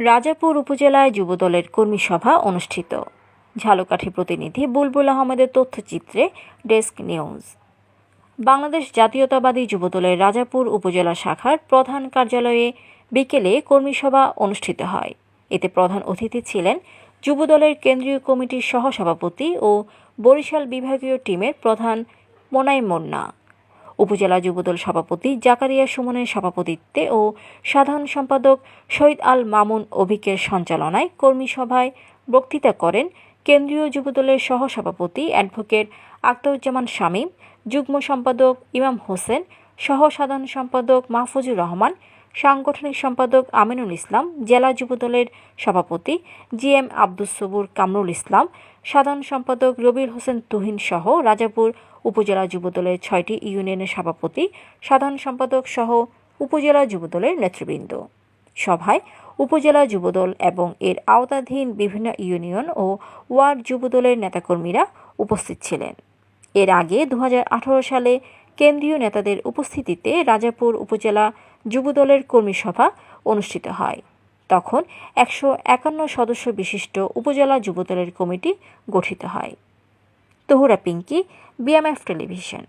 রাজাপুর উপজেলায় যুবদলের কর্মী সভা অনুষ্ঠিত। ঝালকাঠি প্রতিনিধি বুলবুল আহমেদের তথ্যচিত্রে ডেস্ক নিউজ। বাংলাদেশ জাতীয়তাবাদী যুবদলের রাজাপুর উপজেলা শাখার প্রধান কার্যালয়ে বিকেলে কর্মী সভা অনুষ্ঠিত হয়। এতে প্রধান অতিথি ছিলেন যুবদলের কেন্দ্রীয় কমিটির সহসভাপতি ও বরিশাল বিভাগীয় টিমের প্রধান মোনাই মোন্না। উপজেলা যুবদল সভাপতি জাকারিয়া সুমনের সভাপতিত্বে ও সাধারণ সম্পাদক শহীদ আল মামুন অভিকের সঞ্চালনায় কর্মী সভায় বক্তৃতা করেন কেন্দ্রীয় যুবদলের সহসভাপতি অ্যাডভোকেট আক্তারুজ্জামান শামীম, যুগ্ম সম্পাদক ইমাম হোসেন, সহ সাধারণ সম্পাদক মাহফুজুর রহমান সাংগঠনিক সম্পাদক আমিনুল ইসলাম, জেলা যুবদলের সভাপতি জি এম আব্দুস সবুর, কামরুল ইসলাম, সাধারণ সম্পাদক রবির হোসেন তুহিন সহ রাজাপুর উপজেলা যুবদলের ছয়টি ইউনিয়নের সভাপতি, সাধারণ সম্পাদক সহ উপজেলা যুবদলের নেতৃবৃন্দ। সভায় উপজেলা যুবদল এবং এর আওতাধীন বিভিন্ন ইউনিয়ন ও ওয়ার্ড যুবদলের নেতাকর্মীরা উপস্থিত ছিলেন। এর আগে দু হাজার আঠারো সালে কেন্দ্রীয় নেতাদের উপস্থিতিতে রাজাপুর উপজেলা যুবদলের কর্মী সভা অনুষ্ঠিত হয়। তখন একশো একান্ন সদস্য বিশিষ্ট উপজেলা যুবদলের কমিটি গঠিত হয়। Tahura Pinki BMF television